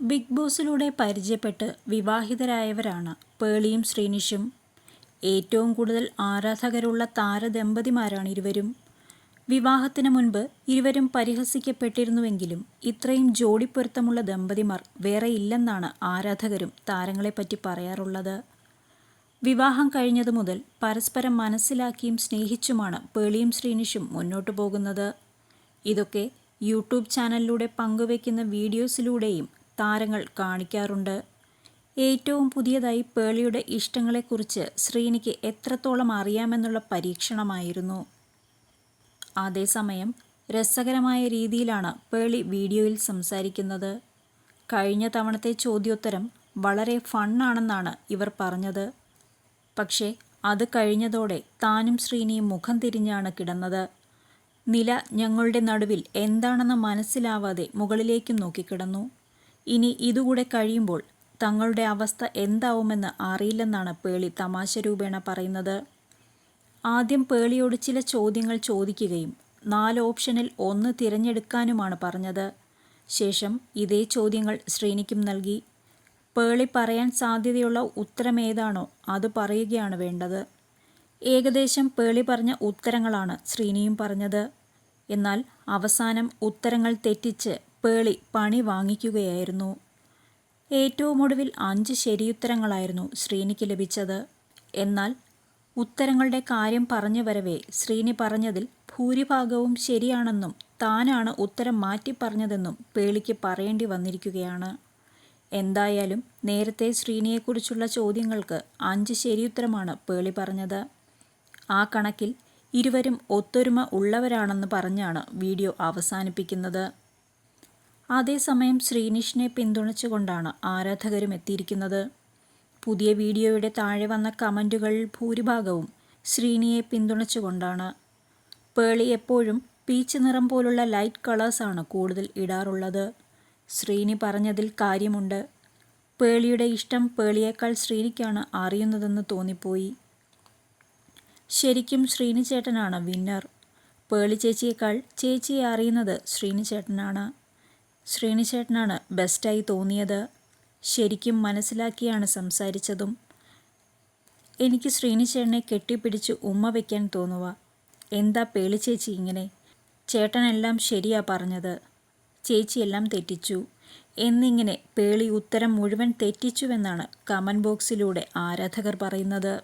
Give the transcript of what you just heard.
Big ബോസിലൂടെ പരിചയപ്പെട്ട് വിവാഹിതരായവരാണ് പേളിയും ശ്രീനിഷും. ഏറ്റവും കൂടുതൽ ആരാധകരുള്ള താരദമ്പതിമാരാണ് ഇരുവരും. വിവാഹത്തിന് മുൻപ് ഇരുവരും പരിഹസിക്കപ്പെട്ടിരുന്നുവെങ്കിലും ഇത്രയും ജോഡിപ്പൊരുത്തമുള്ള ദമ്പതിമാർ വേറെ ഇല്ലെന്നാണ് ആരാധകരും താരങ്ങളെപ്പറ്റി പറയാറുള്ളത്. വിവാഹം കഴിഞ്ഞതു മുതൽ പരസ്പരം മനസ്സിലാക്കിയും സ്നേഹിച്ചുമാണ് പേളിയും ശ്രീനിഷും മുന്നോട്ടു പോകുന്നത് ഇതൊക്കെ യൂട്യൂബ് ചാനലിലൂടെ പങ്കുവയ്ക്കുന്ന വീഡിയോസിലൂടെയും താരങ്ങൾ കാണിക്കാറുണ്ട്. ഏറ്റവും പുതിയതായി പേളിയുടെ ഇഷ്ടങ്ങളെക്കുറിച്ച് ശ്രീനിക്ക് എത്രത്തോളം അറിയാമെന്നുള്ള പരീക്ഷണമായിരുന്നു. അതേസമയം രസകരമായ രീതിയിലാണ് പേളി വീഡിയോയിൽ സംസാരിക്കുന്നത്. കഴിഞ്ഞ തവണത്തെ ചോദ്യോത്തരം വളരെ ഫണ്ണാണെന്നാണ് ഇവർ പറഞ്ഞത്. പക്ഷേ അത് കഴിഞ്ഞതോടെ താനും ശ്രീനിയും മുഖം തിരിഞ്ഞാണ് കിടന്നത്. നില ഞങ്ങളുടെ നടുവിൽ എന്താണെന്ന് മനസ്സിലാവാതെ മുകളിലേക്കും നോക്കിക്കിടന്നു. ഇനി ഇതുകൂടെ കഴിയുമ്പോൾ തങ്ങളുടെ അവസ്ഥ എന്താവുമെന്ന് അറിയില്ലെന്നാണ് പേളി തമാശ രൂപേണ പറയുന്നത്. ആദ്യം പേളിയോട് ചില ചോദ്യങ്ങൾ ചോദിക്കുകയും നാല് ഓപ്ഷനിൽ ഒന്ന് തിരഞ്ഞെടുക്കാനുമാണ് പറഞ്ഞത്. ശേഷം ഇതേ ചോദ്യങ്ങൾ ശ്രീനിക്കും നൽകി. പേളി പറയാൻ സാധ്യതയുള്ള ഉത്തരമേതാണോ അത് പറയുകയാണ് വേണ്ടത്. ഏകദേശം പേളി പറഞ്ഞ ഉത്തരങ്ങളാണ് ശ്രീനിയും പറഞ്ഞത്. എന്നാൽ അവസാനം ഉത്തരങ്ങൾ തെറ്റിച്ച് പേളി പണി വാങ്ങിക്കുകയായിരുന്നു. ഏറ്റവും ഒടുവിൽ അഞ്ച് ശരിയുത്തരങ്ങളായിരുന്നു ശ്രീനിക്ക് ലഭിച്ചത്. എന്നാൽ ഉത്തരങ്ങളുടെ കാര്യം പറഞ്ഞു വരവേ ശ്രീനി പറഞ്ഞതിൽ ഭൂരിഭാഗവും ശരിയാണെന്നും താനാണ് ഉത്തരം മാറ്റി പറഞ്ഞതെന്നും പേളിക്ക് പറയേണ്ടി വന്നിരിക്കുകയാണ്. എന്തായാലും നേരത്തെ ശ്രീനിയെക്കുറിച്ചുള്ള ചോദ്യങ്ങൾക്ക് അഞ്ച് ശരിയുത്തരമാണ് പേളി പറഞ്ഞത്. ആ കണക്കിൽ ഇരുവരും ഒത്തൊരുമ ഉള്ളവരാണെന്ന് പറഞ്ഞാണ് വീഡിയോ അവസാനിപ്പിക്കുന്നത്. അതേസമയം ശ്രീനിഷിനെ പിന്തുണച്ചുകൊണ്ടാണ് ആരാധകരും എത്തിയിരിക്കുന്നത്. പുതിയ വീഡിയോയുടെ താഴെ വന്ന കമന്റുകളിൽ ഭൂരിഭാഗവും ശ്രീനിയെ പിന്തുണച്ചുകൊണ്ടാണ്. പേളി എപ്പോഴും പീച്ച് നിറം പോലുള്ള ലൈറ്റ് കളേഴ്സാണ് കൂടുതൽ ഇടാറുള്ളത്. ശ്രീനി പറഞ്ഞതിൽ കാര്യമുണ്ട്. പേളിയുടെ ഇഷ്ടം പേളിയേക്കാൾ ശ്രീനിക്കാണ് അറിയുന്നതെന്ന് തോന്നിപ്പോയി. ശരിക്കും ശ്രീനി ചേട്ടനാണ് വിന്നർ. പേളി ചേച്ചിയേക്കാൾ ചേച്ചിയെ അറിയുന്നത് ശ്രീനി ചേട്ടനാണ് ശ്രീനി ചേട്ടനാണ് ബെസ്റ്റായി തോന്നിയത്. ശരിക്കും മനസ്സിലാക്കിയാണ് സംസാരിച്ചതും. എനിക്ക് ശ്രീനി ചേട്ടനെ കെട്ടിപ്പിടിച്ച് ഉമ്മ വയ്ക്കാൻ തോന്നുക. എന്താ പേളി ചേച്ചി ഇങ്ങനെ? ചേട്ടനെല്ലാം ശരിയാ പറഞ്ഞത്. ചേച്ചിയെല്ലാം തെറ്റിച്ചു. എന്നിങ്ങനെ പേളി ഉത്തരം മുഴുവൻ തെറ്റിച്ചുവെന്നാണ് കമൻ ബോക്സിലൂടെ ആരാധകർ പറയുന്നത്.